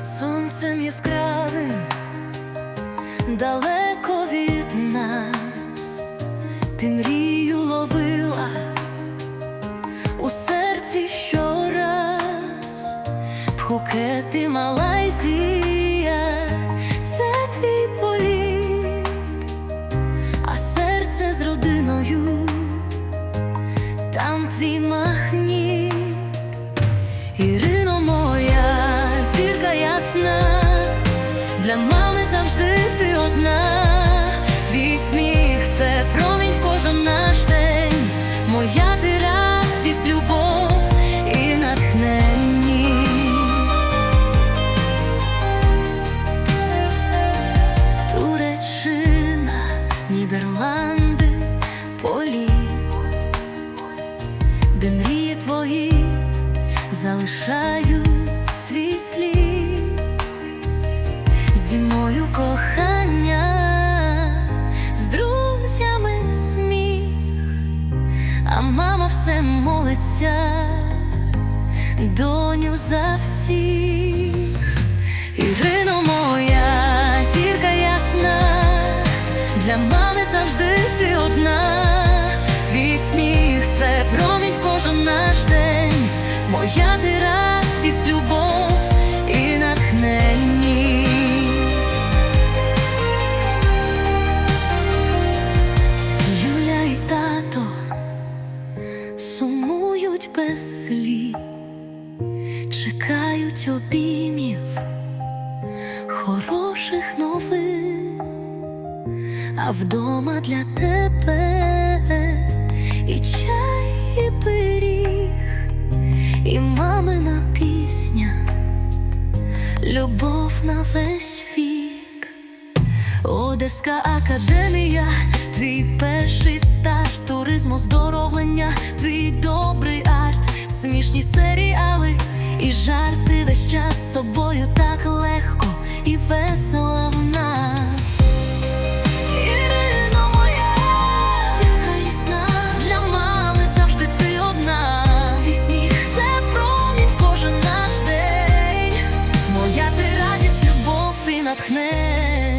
під сонцем яскравим, далеко від нас, ти мрію ловила у серці щораз, бхукети мала. Це промінь в кожен наш день. Моя ти радість, любов і натхненні. Туреччина, Нідерланди, Полі де мрії твої залишають свій слід з дімою кохання, а мама все молиться, доню за всіх. Ірино моя, зірка ясна, для мами завжди ти одна. Твій сміх це промінь в кожен наш день. Моя ти радість, чекають обіймів хороших новин, а вдома для тебе і чай, і пиріг, і мамина пісня, любов на весь вік. Одеська академія, твій перший старт, туризм, оздоровлення, твій добрий арт, смішні серіали і жарти весь час з тобою так легко і весело в нас. Ірино моя, зірка ясна, для мами завжди ти одна. Твій це промінь в кожен наш день. Моя ти радість, і натхнень. Ірино